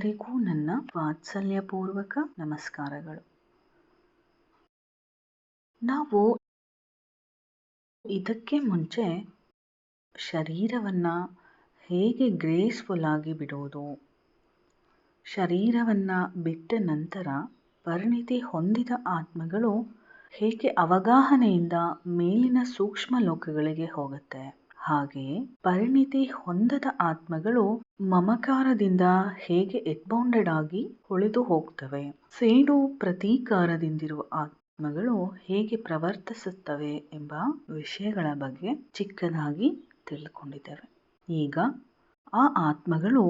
ಎಲ್ಲರಿಗೂ ನನ್ನ ವಾತ್ಸಲ್ಯಪೂರ್ವಕ ನಮಸ್ಕಾರಗಳು. ನಾವು ಇದಕ್ಕೆ ಮುಂಚೆ ಶರೀರವನ್ನು ಹೇಗೆ ಗ್ರೇಸ್ಫುಲ್ ಆಗಿ ಬಿಡುವುದು ಶರೀರವನ್ನು ಬಿಟ್ಟ ನಂತರ ಪರಿಣಿತಿ ಹೊಂದಿದ ಆತ್ಮಗಳು ಹೇಗೆ ಅವಗಾಹನೆಯಿಂದ ಮೇಲಿನ ಸೂಕ್ಷ್ಮ ಲೋಕಗಳಿಗೆ ಹೋಗುತ್ತೆ ಹಾಗೆಯೇ ಪರಿಣಿತಿ ಹೊಂದದ ಆತ್ಮಗಳು ಮಮಕಾರದಿಂದ ಹೇಗೆ ಎಕ್ಬೌಂಡೆಡ್ ಆಗಿ ಉಳಿದು ಹೋಗ್ತವೆ? ಸೇಡು ಪ್ರತೀಕಾರದಿಂದಿರುವ ಆತ್ಮಗಳು ಹೇಗೆ ಪ್ರವರ್ತಿಸುತ್ತವೆ ಎಂಬ ವಿಷಯಗಳ ಬಗ್ಗೆ ಚಿಕ್ಕದಾಗಿ ತಿಳ್ಕೊಂಡಿದ್ದೇವೆ. ಈಗ ಆ ಆತ್ಮಗಳು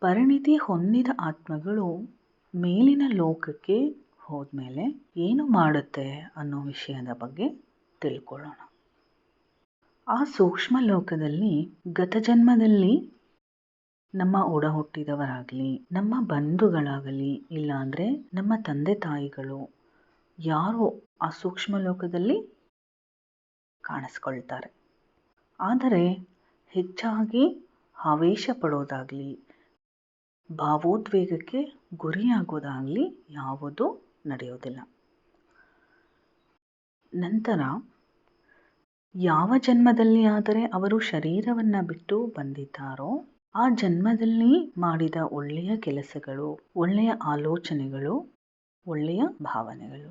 ಪರಿಣಿತಿ ಹೊಂದಿದ ಆತ್ಮಗಳು ಮೇಲಿನ ಲೋಕಕ್ಕೆ ಹೋದ್ಮೇಲೆ ಏನು ಮಾಡುತ್ತೆ ಅನ್ನೋ ವಿಷಯದ ಬಗ್ಗೆ ತಿಳ್ಕೊಳ್ಳೋಣ. ಆ ಸೂಕ್ಷ್ಮ ಲೋಕದಲ್ಲಿ ಗತ ಜನ್ಮದಲ್ಲಿ ನಮ್ಮ ಒಡ ಹುಟ್ಟಿದವರಾಗಲಿ, ನಮ್ಮ ಬಂಧುಗಳಾಗಲಿ, ಇಲ್ಲಾಂದರೆ ನಮ್ಮ ತಂದೆ ತಾಯಿಗಳು ಯಾರು ಆ ಸೂಕ್ಷ್ಮ ಲೋಕದಲ್ಲಿ ಕಾಣಿಸ್ಕೊಳ್ತಾರೆ. ಆದರೆ ಹೆಚ್ಚಾಗಿ ಆವೇಶ ಪಡೋದಾಗಲಿ, ಭಾವೋದ್ವೇಗಕ್ಕೆ ಗುರಿಯಾಗೋದಾಗಲಿ ಯಾವುದೂ ನಡೆಯೋದಿಲ್ಲ. ನಂತರ ಯಾವ ಜನ್ಮದಲ್ಲಿ ಆದರೆ ಅವರು ಶರೀರವನ್ನು ಬಿಟ್ಟು ಬಂದಿದ್ದಾರೋ, ಆ ಜನ್ಮದಲ್ಲಿ ಮಾಡಿದ ಒಳ್ಳೆಯ ಕೆಲಸಗಳು, ಒಳ್ಳೆಯ ಆಲೋಚನೆಗಳು, ಒಳ್ಳೆಯ ಭಾವನೆಗಳು.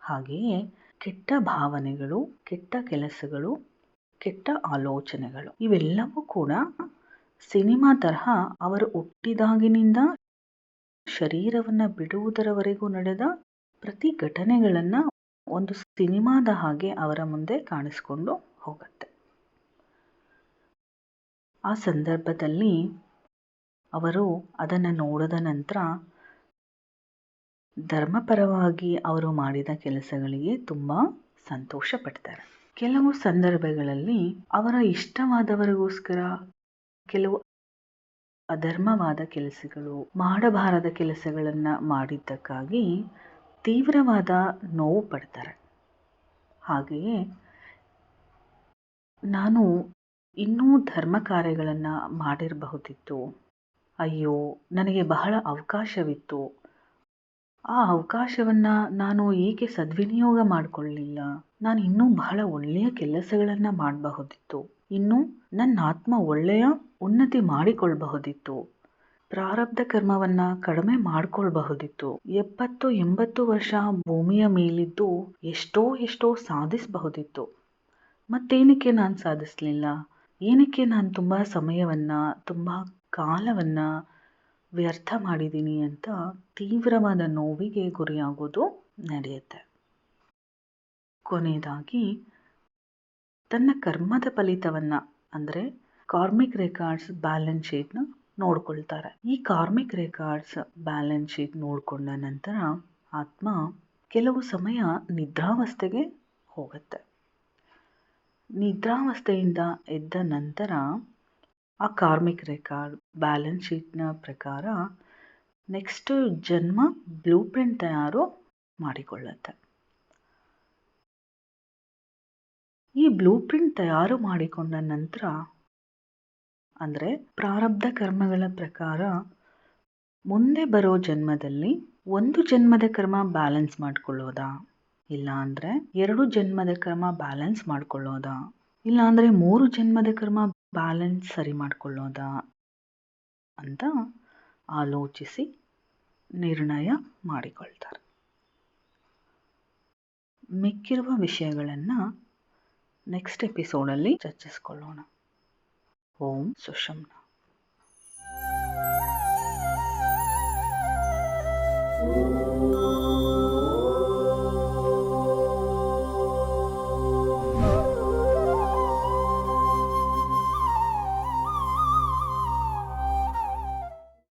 ಹಾಗೆಯೇ ಕೆಟ್ಟ ಭಾವನೆಗಳು, ಕೆಟ್ಟ ಕೆಲಸಗಳು, ಕೆಟ್ಟ ಆಲೋಚನೆಗಳು, ಇವೆಲ್ಲವೂ ಕೂಡ ಸಿನಿಮಾ ತರಹ ಅವರು ಹುಟ್ಟಿದಾಗಿನಿಂದ ಶರೀರವನ್ನು ಬಿಡುವುದರವರೆಗೂ ನಡೆದ ಪ್ರತಿ ಘಟನೆಗಳನ್ನು ಒಂದು ಸಿನಿಮಾದ ಹಾಗೆ ಅವರ ಮುಂದೆ ಕಾಣಿಸ್ಕೊಂಡು ಹೋಗುತ್ತೆ. ಆ ಸಂದರ್ಭದಲ್ಲಿ ಅವರು ಅದನ್ನು ನೋಡಿದ ನಂತರ ಧರ್ಮಪರವಾಗಿ ಅವರು ಮಾಡಿದ ಕೆಲಸಗಳಿಗೆ ತುಂಬ ಸಂತೋಷ ಪಡ್ತಾರೆ. ಕೆಲವು ಸಂದರ್ಭಗಳಲ್ಲಿ ಅವರ ಇಷ್ಟವಾದವರಿಗೋಸ್ಕರ ಕೆಲವು ಅಧರ್ಮವಾದ ಕೆಲಸಗಳು, ಮಾಡಬಾರದ ಕೆಲಸಗಳನ್ನು ಮಾಡಿದ್ದಕ್ಕಾಗಿ ತೀವ್ರವಾದ ನೋವು ಪಡ್ತಾರೆ. ಹಾಗೆಯೇ ನಾನು ಇನ್ನೂ ಧರ್ಮ ಕಾರ್ಯಗಳನ್ನು ಮಾಡಿರಬಹುದಿತ್ತು. ಅಯ್ಯೋ, ನನಗೆ ಬಹಳ ಅವಕಾಶವಿತ್ತು. ಆ ಅವಕಾಶವನ್ನು ನಾನು ಏಕೆ ಸದ್ವಿನಿಯೋಗ ಮಾಡಿಕೊಳ್ಳಲಿಲ್ಲ ನಾನು ಇನ್ನೂ ಬಹಳ ಒಳ್ಳೆಯ ಕೆಲಸಗಳನ್ನು ಮಾಡಬಹುದಿತ್ತು. ಇನ್ನೂ ನನ್ನ ಆತ್ಮ ಒಳ್ಳೆಯ ಉನ್ನತಿ ಮಾಡಿಕೊಳ್ಬಹುದಿತ್ತು. ಪ್ರಾರಬ್ಧ ಕರ್ಮವನ್ನ ಕಡಿಮೆ ಮಾಡ್ಕೊಳ್ಬಹುದಿತ್ತು. ಎಪ್ಪತ್ತು, ಎಂಬತ್ತು ವರ್ಷ ಭೂಮಿಯ ಮೇಲಿದ್ದು ಎಷ್ಟೋ ಎಷ್ಟೋ ಸಾಧಿಸಬಹುದಿತ್ತು. ಮತ್ತೇನಕ್ಕೆ ನಾನು ಸಾಧಿಸಲಿಲ್ಲ? ಏನಕ್ಕೆ ನಾನು ತುಂಬ ಸಮಯವನ್ನು, ತುಂಬ ಕಾಲವನ್ನು ವ್ಯರ್ಥ ಮಾಡಿದ್ದೀನಿ ಅಂತ ತೀವ್ರವಾದ ನೋವಿಗೆ ಗುರಿಯಾಗೋದು ನಡೆಯುತ್ತೆ. ಕೊನೆಯದಾಗಿ, ತನ್ನ ಕರ್ಮದ ಫಲಿತವನ್ನು, ಅಂದರೆ ಕಾರ್ಮಿಕ್ ರೆಕಾರ್ಡ್ಸ್ ಬ್ಯಾಲೆನ್ಸ್ ಶೀಟ್ನ ನೋಡ್ಕೊಳ್ತಾರೆ. ಈ ಕಾರ್ಮಿಕ್ ರೆಕಾರ್ಡ್ಸ್ ಬ್ಯಾಲೆನ್ಸ್ ಶೀಟ್ ನೋಡಿಕೊಂಡ ನಂತರ ಆತ್ಮ ಕೆಲವು ಸಮಯ ನಿದ್ರಾವಸ್ಥೆಗೆ ಹೋಗುತ್ತೆ. ನಿದ್ರಾವಸ್ಥೆಯಿಂದ ಎದ್ದ ನಂತರ ಆ ಕಾರ್ಮಿಕ್ ರೆಕಾರ್ಡ್ ಬ್ಯಾಲೆನ್ಸ್ ಶೀಟ್ನ ಪ್ರಕಾರ ನೆಕ್ಸ್ಟ್ ಜನ್ಮ ಬ್ಲೂ ಪ್ರಿಂಟ್ ತಯಾರು ಮಾಡಿಕೊಳ್ಳುತ್ತೆ. ಈ ಬ್ಲೂ ಪ್ರಿಂಟ್ ತಯಾರು ಮಾಡಿಕೊಂಡ ನಂತರ ಅಂದರೆ ಪ್ರಾರಬ್ಧ ಕರ್ಮಗಳ ಪ್ರಕಾರ ಮುಂದೆ ಬರೋ ಜನ್ಮದಲ್ಲಿ ಒಂದು ಜನ್ಮದ ಕರ್ಮ ಬ್ಯಾಲೆನ್ಸ್ ಮಾಡ್ಕೊಳ್ಳೋದಾ. ಇಲ್ಲ ಅಂದರೆ ಎರಡು ಜನ್ಮದ ಕರ್ಮ ಬ್ಯಾಲೆನ್ಸ್ ಮಾಡ್ಕೊಳ್ಳೋದಾ. ಇಲ್ಲ ಅಂದರೆ ಮೂರು ಜನ್ಮದ ಕರ್ಮ ಬ್ಯಾಲೆನ್ಸ್ ಸರಿ ಮಾಡ್ಕೊಳ್ಳೋದಾ ಅಂತ ಆಲೋಚಿಸಿ ನಿರ್ಣಯ ಮಾಡಿಕೊಳ್ತಾರೆ. ಮಿಕ್ಕಿರುವ ವಿಷಯಗಳನ್ನು ನೆಕ್ಸ್ಟ್ ಎಪಿಸೋಡಲ್ಲಿ ಚರ್ಚಿಸ್ಕೊಳ್ಳೋಣ. ओम 什么